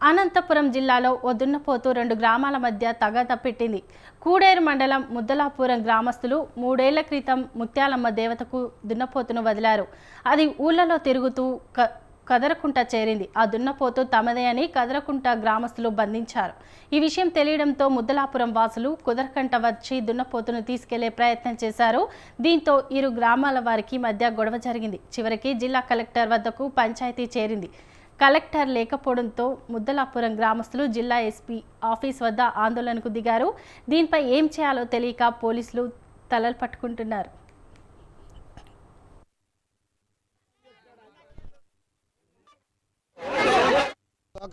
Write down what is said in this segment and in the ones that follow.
అనంతపురం జిల్లాలో ఓ దున్నపోతు రెండు గ్రామాల మధ్య తగాద పెట్టింది కూడేరు మండలం ముద్దలాపురం గ్రామస్తులు మూడేళ్ళ క్రితం ముత్యాలమ్మ దేవతకు దున్నపోతును వదిలారు. అది ఊళ్ళలో తిరుగుతూ క కదరకుంట చేరింది. ఆ దున్నపోతు తమదే అని కదరకుంట గ్రామస్తులు బంధించారు. ఈ విషయం తెలియడంతో ముద్దలాపురం వాసులు కుదరకంట వచ్చి దున్నపోతును తీసుకెళ్ళే ప్రయత్నం చేశారు. దీంతో ఇరు గ్రామాల వారికి మధ్య గొడవ జరిగింది. చివరికి జిల్లా కలెక్టర్ వద్దకు పంచాయతీ చేరింది. కలెక్టర్ లేకపోవడంతో ముద్దలాపురం గ్రామస్తులు జిల్లా ఎస్పీ ఆఫీస్ వద్ద ఆందోళనకు దిగారు. దీనిపై ఏం చేయాలో తెలియక పోలీసులు తలలు పట్టుకుంటున్నారు.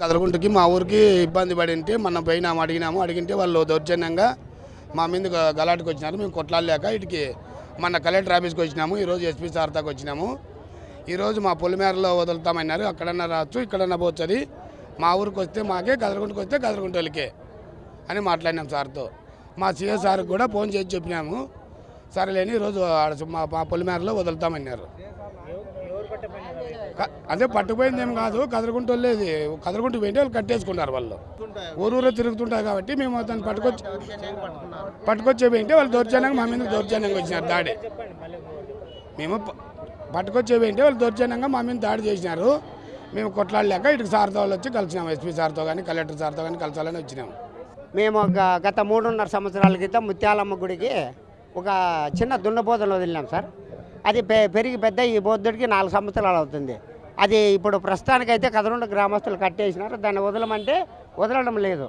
కదలగుంటకి మా ఊరికి ఇబ్బంది పడింటే మనం పోయినాము అడిగినాము. అడిగింటే వాళ్ళు దౌర్జన్యంగా మా మీద గ- గలాటుకు వచ్చినారు మేము కొట్లాడలేక ఇటుకి మన కలెక్టర్ ఆఫీస్కి వచ్చినాము. ఈరోజు ఎస్పీ సార్ దాకా వచ్చినాము. ఈరోజు మా పొలిమేరలో వదులుతామన్నారు. అక్కడన్నా రావచ్చు ఇక్కడన్నా పోతుంది మా ఊరికి వస్తే మాకే కదలగుంటకి వస్తే కదలగుంట వాళ్ళకే అని మాట్లాడినాం సార్తో. మా సీఎస్ సార్కి కూడా ఫోన్ చేసి చెప్పినాము. సరేలేని ఈరోజు మా మా పొలిమేరలో వదులుతామన్నారు. అదే పట్టుకుపోయింది ఏం కాదు కదలకుంటూ వెళ్ళేది కదలకుంటూ పోయింటే వాళ్ళు కట్టేసుకున్నారు వాళ్ళు. ఊరూరు తిరుగుతుంటారు కాబట్టి మేము దాన్ని పట్టుకొచ్చి పట్టుకొచ్చే పోయింటే వాళ్ళు దౌర్జన్యంగా మా మీద దౌర్జన్యంగా వచ్చినారు దాడి. మేము పట్టుకొచ్చేవేంటి? వాళ్ళు దౌర్జన్యంగా మా మీద దాడి చేసినారు. మేము కొట్లాడలేక ఇటు సార్తో వాళ్ళు వచ్చి కలిసినాము ఎస్పీ సార్తో కానీ కలెక్టర్ సార్తో కానీ కలిసాలని వచ్చినాము మేము ఒక గత మూడున్నర సంవత్సరాల క్రితం ముత్యాలమ్మ గుడికి ఒక చిన్న దున్నబోధన వదిలినాం సార్. అది పె పెరిగి పెద్ద ఈ బోద్ధుడికి నాలుగు సంవత్సరాలు అవుతుంది. అది ఇప్పుడు ప్రస్తుతానికైతే కదరుండ గ్రామస్తులు కట్టేసినారు. దాన్ని వదలమంటే వదలడం లేదు.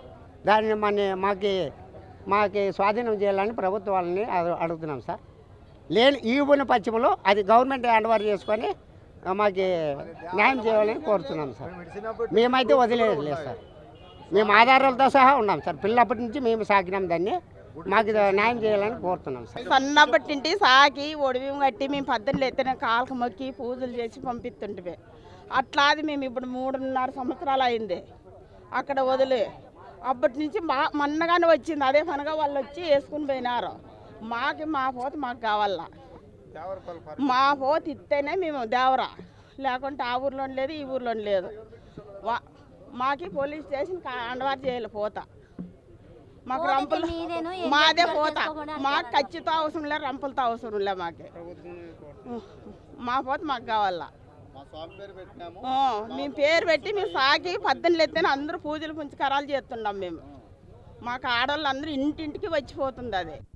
దాన్ని మన మాకి మాకి స్వాధీనం చేయాలని ప్రభుత్వాలని అడుగుతున్నాం సార్. లేని ఈ ఉన్న పశ్చిమలో అది గవర్నమెంట్ హ్యాండ్ ఓవర్ చేసుకొని మాకు న్యాయం చేయాలని కోరుతున్నాం సార్. మేమైతే వదిలేదు సార్. మేము ఆధారాలతో సహా ఉన్నాం సార్. పిల్లప్పటి నుంచి మేము సాగినాం దాన్ని. మాకు న్యాయం చేయాలని కోరుతున్నాం సార్. సన్నప్పటి నుండి సాకి ఒడివి కట్టి మేము పద్దెనిమిది ఎత్తిన కాళ్ళకు మొక్కి పూజలు చేసి పంపిస్తుంటే అట్లాది మేము ఇప్పుడు మూడున్నర సంవత్సరాలు అయింది. అక్కడ వదిలే. అప్పటి నుంచి మా మన్నగానే వచ్చింది. అదే పనగా వాళ్ళు వచ్చి వేసుకుని పోయినారు. మాకి మా పోత మాకు కావాలా. మా పోత ఇస్తేనే మేము దేవరా. లేకుంటే ఆ ఊర్లో లేదు ఈ ఊర్లో లేదు. వా- మాకి పోలీస్ స్టేషన్ అండవారు చేయాలి పోత. మాకు రంపులు మాదే పోత. మాకు ఖచ్చితంగా అవసరం లే రంపులతో అవసరం లే మాకే. మా పోత మాకు కావాలా. మేము పేరు పెట్టి మేము సాకి పద్దెనిమిది ఎత్తేనే అందరూ పూజలు పుంచకరాలు చేస్తున్నాం మేము. మాకు ఆడవాళ్ళు అందరూ ఇంటింటికి వచ్చిపోతుంది అది.